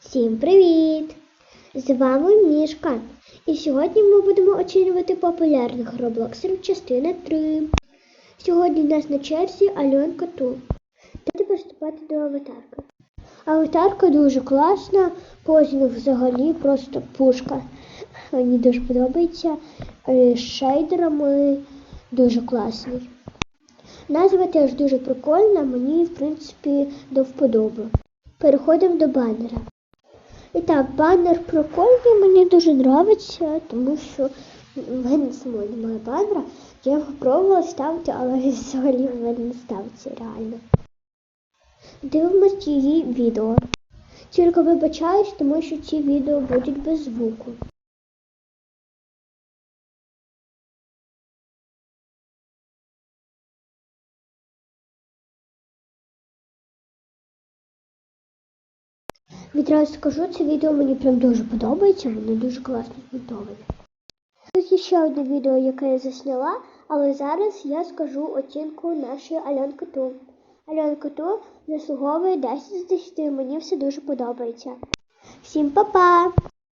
Всім привіт! З вами Мішка. І сьогодні ми будемо оцінювати популярних роблоксерів частина 3. Сьогодні у нас на черзі Альонка Ту. Давайте приступати до аватарки. Аватарка дуже класна, позінг взагалі просто пушка. Мені дуже подобається. Е, З шейдерами дуже класний. Назва теж дуже прикольна, мені, в принципі, до вподоби. Переходимо до банера. І так, банер прикольний, мені дуже подобається, тому що в мене самої немає банера. Я його пробувала ставити, але взагалі в мене не ставиться реально. Дивимось її відео. Тільки вибачаюсь, тому що ці відео будуть без звуку. Відразу скажу, це відео мені прям дуже подобається, воно дуже класно збудоване. Тут є ще одне відео, яке я засняла, але зараз я скажу оцінку нашої Альонки Ту. Альонка Ту заслуговує 10 з 10, мені все дуже подобається. Всім па-па!